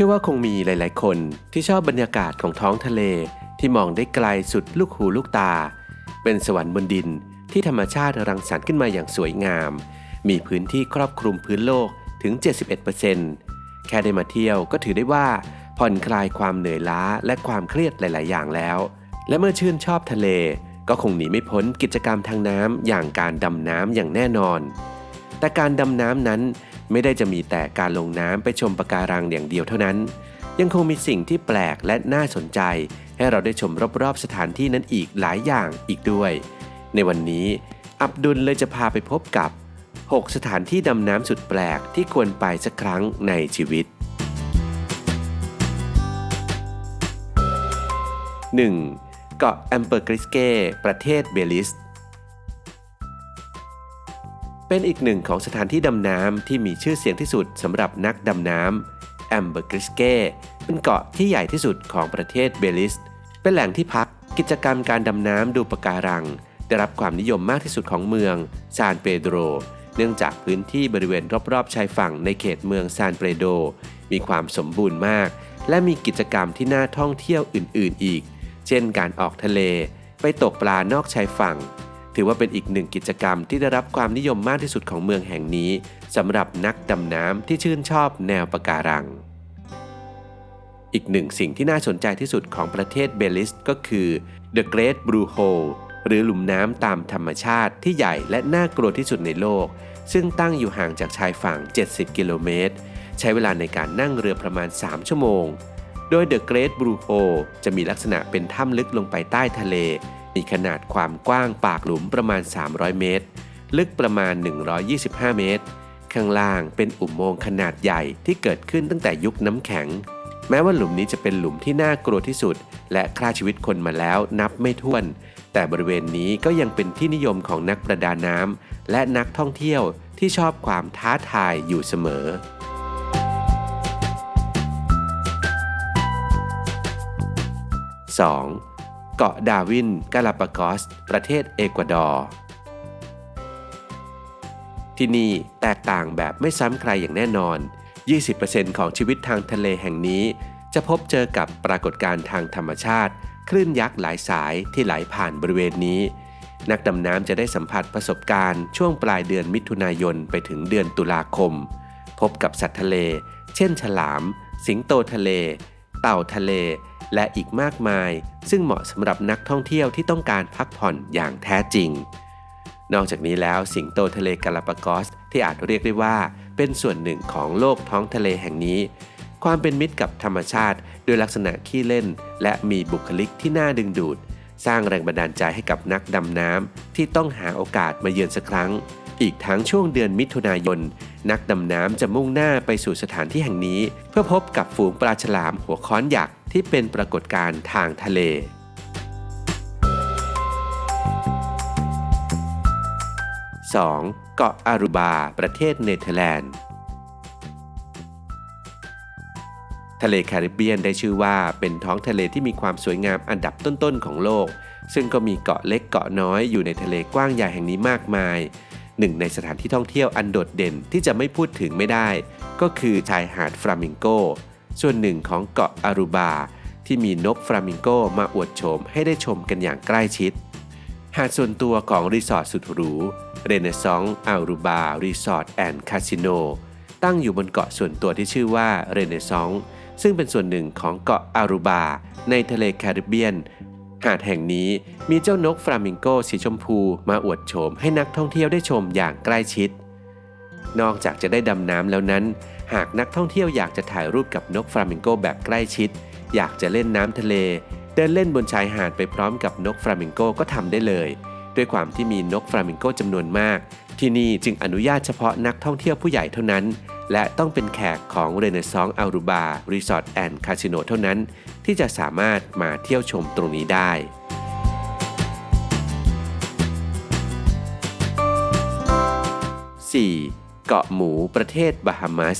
ชื่อว่าคงมีหลาย ๆ คนที่ชอบบรรยากาศของท้องทะเลที่มองได้ไกลสุดลูกหูลูกตา เป็นสวรรค์บนดินที่ธรรมชาติรังสรรค์ขึ้นมาอย่างสวยงาม มีพื้นที่ครอบคลุมพื้นโลกถึง 71%แค่ได้มาเที่ยวก็ถือได้ว่าผ่อนคลายความเหนื่อยล้าและความเครียดหลาย ๆ อย่างแล้ว และเมื่อชื่นชอบทะเลก็คงหนีไม่พ้นกิจกรรมทางน้ำอย่างการดำน้ำอย่างแน่นอน แต่การดำน้ำนั้น ไม่ได้จะมีแต่การลงน้ำไปชมปะการังอย่างเดียวเท่านั้น ยังคงมีสิ่งที่แปลกและน่าสนใจ ให้เราได้ชมรอบๆสถานที่นั้นอีกหลายอย่างอีกด้วย ในวันนี้อับดุลเลยจะพาไปพบกับ 6 สถานที่ดำน้ำสุดแปลกที่ควรไปสักครั้งในชีวิต 1. เกาะแอมเปอร์กริสเก้ประเทศเบลิส เป็นอีกหนึ่งของสถานที่ดำน้ำที่มีชื่อเสียงที่สุดสำหรับนักดำน้ำแอมเบอร์กริสเก้เป็นเกาะที่ใหญ่ที่สุดของประเทศเบลิส เป็นแหล่งที่พักกิจกรรมการดำน้ำดูปะการัง ได้รับความนิยมมากที่สุดของเมืองซานเปโดรเนื่องจากพื้นที่บริเวณรอบๆชายฝั่งในเขตเมืองซานเปโดรมีความสมบูรณ์มาก และมีกิจกรรมที่น่าท่องเที่ยวอื่น ๆ อีก เช่นการออกทะเล ไปตกปลานอกชายฝั่ง ถือว่าเป็นอีกหนึ่งกิจกรรมที่ได้รับความนิยมมากที่สุดของเมืองแห่งนี้สำหรับนักดำน้ำที่ชื่นชอบแนวปะการัง อีกหนึ่งสิ่งที่น่าสนใจที่สุดของประเทศเบลิสก็คือ The Great Blue Hole หรือหลุมน้ำตามธรรมชาติที่ใหญ่และน่ากลัวที่สุดในโลก ซึ่งตั้งอยู่ห่างจากชายฝั่ง 70 กิโลเมตร ใช้เวลาในการนั่งเรือประมาณ 3 ชั่วโมง โดย The Great Blue Hole จะมีลักษณะเป็นถ้ำลึกลงไปใต้ทะเล มีขนาดความกว้างปากหลุมประมาณ 300 เมตร ลึกประมาณ 125 เมตร ข้างล่างเป็นอุโมงค์ขนาดใหญ่ที่เกิดขึ้นตั้งแต่ยุคน้ำแข็ง แม้ว่าหลุมนี้จะเป็นหลุมที่น่ากลัวที่สุด และฆ่าชีวิตคนมาแล้วนับไม่ถ้วน แต่บริเวณนี้ก็ยังเป็นที่นิยมของนักประดาน้ำและนักท่องเที่ยวที่ชอบความท้าทายอยู่เสมอ 2. เกาะดาวินกาลาปากอส ประเทศเอกวาดอร์ ที่นี่แตกต่างแบบไม่ซ้ำใครอย่างแน่นอน 20%ของชีวิตทางทะเลแห่งนี้ จะพบเจอกับปรากฏการณ์ทางธรรมชาติ คลื่นยักษ์หลายสายที่ไหลผ่านบริเวณนี้ นักดำน้ำจะได้สัมผัสประสบการณ์ช่วงปลายเดือนมิถุนายนไปถึงเดือนตุลาคม พบกับสัตว์ทะเล เช่น ฉลาม สิงโตทะเล เต่าทะเล และอีกมากมาย ซึ่งเหมาะสำหรับนักท่องเที่ยวที่ต้องการพักผ่อนอย่างแท้จริง นอกจากนี้แล้วสิงโตทะเลกาลาปากอส ที่อาจเรียกได้ว่า เป็นส่วนหนึ่งของโลกท้องทะเลแห่งนี้ ความเป็นมิตรกับธรรมชาติด้วยลักษณะขี้เล่น และมีบุคลิกที่น่าดึงดูด สร้างแรงบันดาลใจให้กับนักดำน้ำที่ต้องหาโอกาสมาเยือนสักครั้งอีกทั้งช่วงเดือนมิถุนายน นักดำน้ำจะมุ่งหน้าไปสู่สถานที่แห่งนี้ เพื่อพบกับฝูงปลาฉลามหัวค้อนยักษ์ ที่เป็นปรากฏการณ์ทางทะเล 2. เกาะอารูบา ประเทศเนเธอร์แลนด์ ทะเลแคริบเบียนได้ชื่อว่าเป็นท้องทะเลที่มีความสวยงามอันดับต้นๆของโลก ซึ่งก็มีเกาะเล็กเกาะน้อยอยู่ในทะเลกว้างใหญ่แห่งนี้มากมาย หนึ่งในสถานที่ท่องเที่ยวอันโดดเด่นที่จะไม่พูดถึงไม่ได้ ก็คือชายหาดฟลามิงโก ส่วนหนึ่งของเกาะอารูบา ที่มีนกฟลามิงโกมาอวดโฉมให้ได้ชมกันอย่างใกล้ชิด หาดส่วนตัวของรีสอร์ทสุดหรูเรเนซองส์อารูบารีสอร์ทแอนด์คาสิโนตั้งอยู่บนเกาะส่วนตัวที่ชื่อว่าเรเนซองส์ซึ่งเป็นส่วนหนึ่งของเกาะอารูบา ในทะเลแคริบเบียน หาดแห่งนี้มีเจ้านกฟลามิงโกสีชมพูมาอวดโฉมให้นักท่องเที่ยวได้ชมอย่างใกล้ชิด นอกจากจะได้ดำน้ำแล้วนั้น หากนักท่องเที่ยวอยากจะถ่ายรูปกับนกฟลามิงโกแบบใกล้ชิด อยากจะเล่นน้ำทะเล เดินเล่นบนชายหาดไปพร้อมกับนกฟลามิงโกก็ทำได้เลย ด้วยความที่มีนกฟลามิงโกจำนวนมาก ที่นี่จึงอนุญาตเฉพาะนักท่องเที่ยวผู้ใหญ่เท่านั้น และต้องเป็นแขกของเรเนซองอารูบารีสอร์ทแอนด์คาสิโนเท่านั้น ที่จะสามารถมาเที่ยวชมตรงนี้ได้ 4. เกาะหมูประเทศบาฮามัส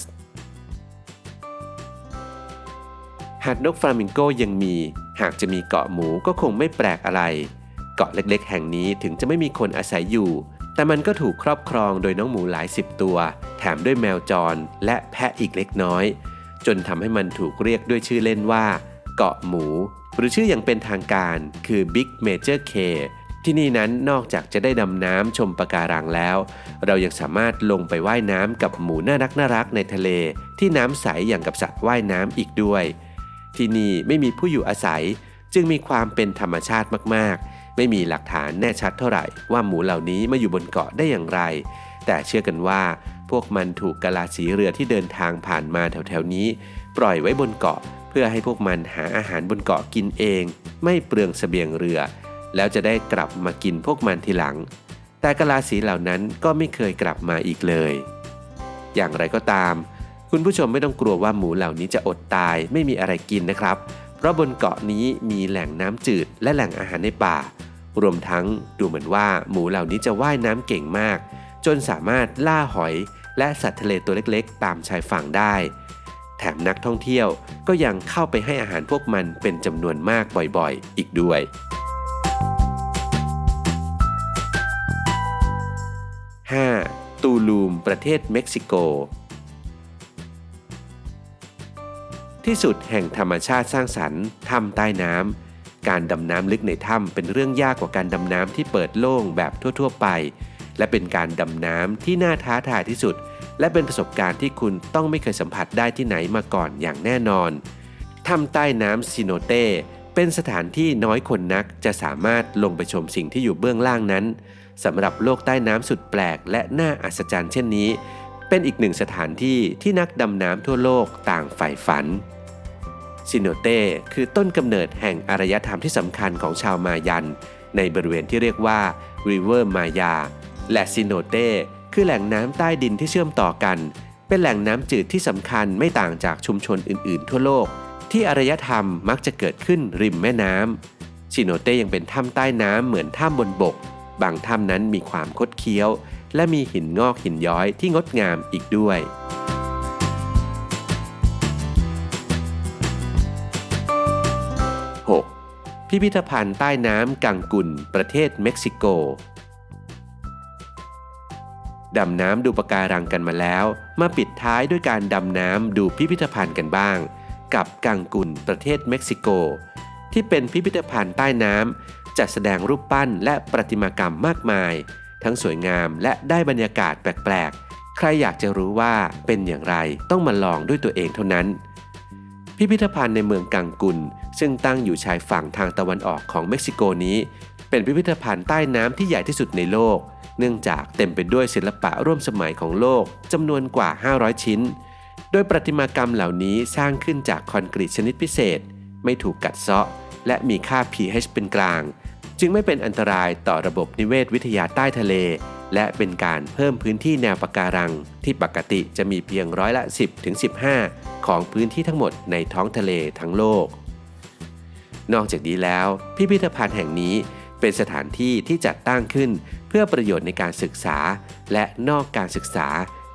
หากนกฟลามิงโกยังมี หากจะมีเกาะหมูก็คงไม่แปลกอะไร เกาะเล็กๆ แห่งนี้ถึงจะไม่มีคนอาศัยอยู่ แต่มันก็ถูกครอบครองโดยน้องหมูหลายสิบตัว แถมด้วยแมวจรและแพะอีกเล็กน้อย จนทำให้มันถูกเรียกด้วยชื่อเล่นว่า เกาะหมู หรือชื่ออย่างเป็นทางการคือ Big Major K ที่นี่นั้นนอกจากจะได้ดำน้ำชมปะการังแล้ว เรายังสามารถลงไปว่ายน้ำกับหมูน่ารักน่ารักในทะเล ที่น้ำใสอย่างกับสระว่ายน้ำอีกด้วย ที่นี่ไม่มีผู้อยู่อาศัย จึงมีความเป็นธรรมชาติมากๆ ไม่มีหลักฐานแน่ชัดเท่าไหร่ว่าหมูเหล่านี้มาอยู่บนเกาะได้อย่างไร แต่เชื่อกันว่าพวกมันถูกกะลาสีเรือที่เดินทางผ่านมาแถวๆนี้ ปล่อยไว้บนเกาะ เพื่อให้พวกมันหาอาหารบนเกาะกินเอง ไม่เปลืองเสบียงเรือ แล้วจะได้กลับมากินพวกมันทีหลัง แต่กะลาสีเหล่านั้นก็ไม่เคยกลับมาอีกเลย อย่างไรก็ตาม คุณผู้ชมไม่ต้องกลัวว่าหมูเหล่านี้จะอดตายไม่มีอะไรกินนะครับ เพราะบนเกาะนี้มีแหล่งน้ำจืดและแหล่งอาหารในป่า รวมทั้งดูเหมือนว่าหมูเหล่านี้จะว่ายน้ำเก่งมาก จนสามารถล่าหอยและสัตว์ทะเลตัวเล็กๆ ตามชายฝั่งได้ แถมนักท่องเที่ยวก็ยังเข้าไปให้อาหารพวกมันเป็นจำนวนมากบ่อยๆ อีกด้วย 5. ตูลูม ประเทศเม็กซิโก ที่สุดแห่งธรรมชาติสร้างสรรค์ถ้ำใต้น้ำการดำน้ำลึกในถ้ำเป็นเรื่องยากกว่าการดำน้ำที่เปิดโล่งแบบทั่ว ๆ ไป และเป็นการดำน้ำที่น่าท้าทายที่สุด และเป็นประสบการณ์ที่คุณต้องไม่เคยสัมผัสได้ที่ไหนมาก่อนอย่างแน่นอนถ้ำใต้น้ำซิโนเต้เป็นสถานที่น้อยคนนักจะสามารถลงไปชมสิ่งที่อยู่เบื้องล่างนั้นสำหรับโลกใต้น้ำสุดแปลกและน่าอัศจรรย์เช่นนี้ เป็นอีกหนึ่งสถานที่ที่นักดำน้ำทั่วโลกต่างใฝ่ฝัน ซินโนเต้คือต้นกำเนิดแห่งอารยธรรมที่สำคัญของชาวมายัน ในบริเวณที่เรียกว่า River Maya และซินโนเต้คือแหล่งน้ำใต้ดินที่เชื่อมต่อกัน เป็นแหล่งน้ำจืดที่สำคัญไม่ต่างจากชุมชนอื่นๆ ทั่วโลก ที่อารยธรรมมักจะเกิดขึ้นริมแม่น้ำซินโนเต้ยังเป็นถ้ำใต้น้ำเหมือนถ้ำบนบก บางถ้ำนั้นมีความคดเคี้ยว และมีหินงอกหินย้อยที่งดงามอีกด้วย พิพิธภัณฑ์ใต้น้ำกังกุนประเทศเม็กซิโก ดำน้ำดูปะการังกันมาแล้ว มาปิดท้ายด้วยการดำน้ำดูพิพิธภัณฑ์กันบ้าง กับกังกุนประเทศเม็กซิโก ที่เป็นพิพิธภัณฑ์ใต้น้ำจัดแสดงรูปปั้นและประติมากรรมมากมาย ทั้งสวยงามและได้บรรยากาศแปลกๆ ใครอยากจะรู้ว่าเป็นอย่างไรต้องมาลองด้วยตัวเองเท่านั้นพิพิธภัณฑ์ในเมืองกังกุน ซึ่งตั้งอยู่ชายฝั่งทางตะวันออกของเม็กซิโกนี้ เป็นพิพิธภัณฑ์ใต้น้ำที่ใหญ่ที่สุดในโลก เนื่องจากเต็มไปด้วยศิลปะร่วมสมัยของโลกจำนวนกว่า 500 ชิ้น โดยประติมากรรมเหล่านี้สร้างขึ้นจากคอนกรีตชนิดพิเศษ ไม่ถูกกัดเซาะ และมีค่า pH เป็นกลาง จึงไม่เป็นอันตรายต่อระบบนิเวศวิทยาใต้ทะเล และเป็นการเพิ่มพื้นที่แนวปะการัง ที่ปกติจะมีเพียงร้อยละ 10ถึง15 ของพื้นที่ทั้งหมดในท้องทะเลทั้งโลก นอกจากนี้แล้ว พิพิธภัณฑ์แห่งนี้เป็นสถานที่ที่จัดตั้งขึ้น เพื่อประโยชน์ในการศึกษา และนอกการศึกษา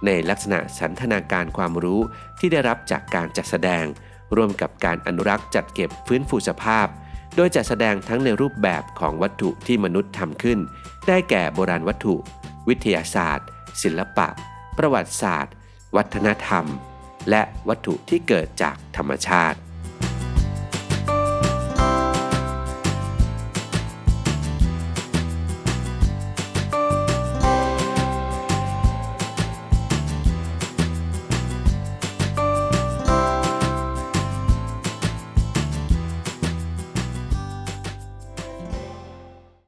ในลักษณะสันทนาการความรู้ที่ได้รับจากการจัดแสดง ร่วมกับการอนุรักษ์จัดเก็บฟื้นฟูสภาพ โดยจัดแสดงทั้งในรูปแบบของวัตถุที่มนุษย์ทำขึ้น ได้แก่โบราณวัตถุ วิทยาศาสตร์ ศิลปะ ประวัติศาสตร์ วัฒนธรรม และวัตถุที่เกิดจากธรรมชาติ